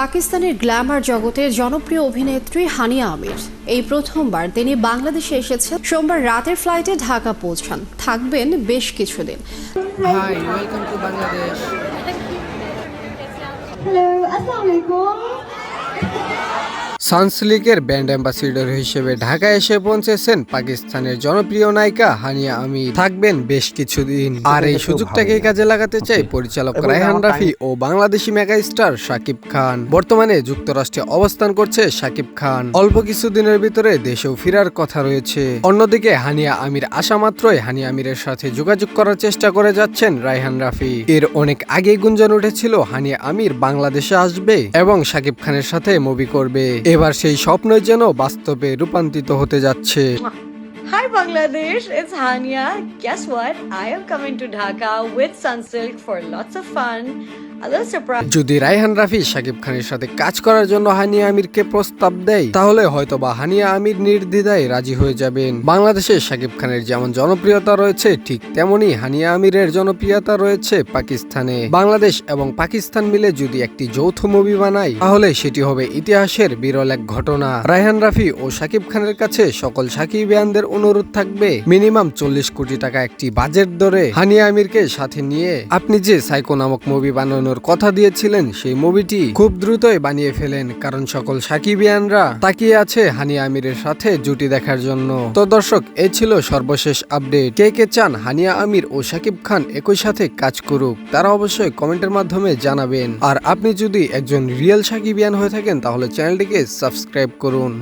পাকিস্তানের গ্ল্যামার জগতের জনপ্রিয় অভিনেত্রী হানিয়া আমির। এই প্রথমবার তিনি বাংলাদেশে এসেছেন সোমবার রাতের ফ্লাইটে ঢাকা পৌঁছান। থাকবেন বেশ কিছুদিন। Assalamualaikum. সানসিল্কের ব্র্যান্ড অ্যাম্বাসিডর হিসেবে ঢাকায় এসে পৌঁছেছেন পাকিস্তানের জনপ্রিয় নায়িকা হানিয়া আমি থাকবেন বেশ কিছুদিন। আর এই সুযোগটাকে কাজে লাগাতে চাই পরিচালক রায়হান রাফি ও বাংলাদেশি মেগা স্টার শাকিব খান। বর্তমানে যুক্তরাষ্ট্রে অবস্থান করছে শাকিব খান। অল্প কিছুদিনের ভিতরে দেশেও ফেরার কথা রয়েছে। অন্যদিকে হানিয়া আমির আসা মাত্রই হানিয়া আমিরের সাথে যোগাযোগ করার চেষ্টা করে যাচ্ছেন রায়হান রাফি। এর অনেক আগেই গুঞ্জন উঠেছিল হানিয়া আমির বাংলাদেশে আসবে এবং শাকিব খানের সাথে মুভি করবে। এবার সেই স্বপ্নই যেন বাস্তবে রূপান্তরিত হতে যাচ্ছে। Hi Bangladesh it's Hania guess what I am coming to Dhaka with Sunsilk for lots of fun যদি রায়হান রাফি শাকিব খানের সাথে কাজ করার জন্য হানিয়া আমিরকে প্রস্তাব দেয়, তাহলে হয়তো বা হানিয়া আমির নির্দ্বিধায় রাজি হয়ে যাবেন। বাংলাদেশে শাকিব খানের যেমন জনপ্রিয়তা রয়েছে, ঠিক তেমনি হানিয়া আমিরের জনপ্রিয়তা রয়েছে পাকিস্তানে। বাংলাদেশ এবং পাকিস্তান মিলে যদি একটি যৌথ মুভি বানায়, তাহলে সেটি হবে ইতিহাসের বিরল এক ঘটনা। রায়হান রাফি ও শাকিব খানের কাছে সকল সাকিবিয়ানদের অনুরোধ থাকবে, মিনিমাম চল্লিশ কোটি টাকা একটি বাজেট ধরে হানিয়া আমিরকে সাথে নিয়ে। আপনি যে সাইকো নামক মুভি বানানোর কথা দিয়েছিলেন সেই মুভিটি খুব দ্রুতই বানিয়ে ফেলেন, কারণ সকল সাকিবিয়ানরা তাকিয়ে আছে হানি আমিরের সাথে জুটি দেখার জন্য। তো দর্শক এই ছিল সর্বশেষ আপডেট। কে কে চান হানিয়া আমির ও শাকিব খান একই সাথে কাজ করুক, তারা অবশ্যই কমেন্টের মাধ্যমে জানাবেন। আর আপনি যদি একজন রিয়েল সাকিবিয়ান হয়ে থাকেন, তাহলে চ্যানেলটিকে সাবস্ক্রাইব করুন।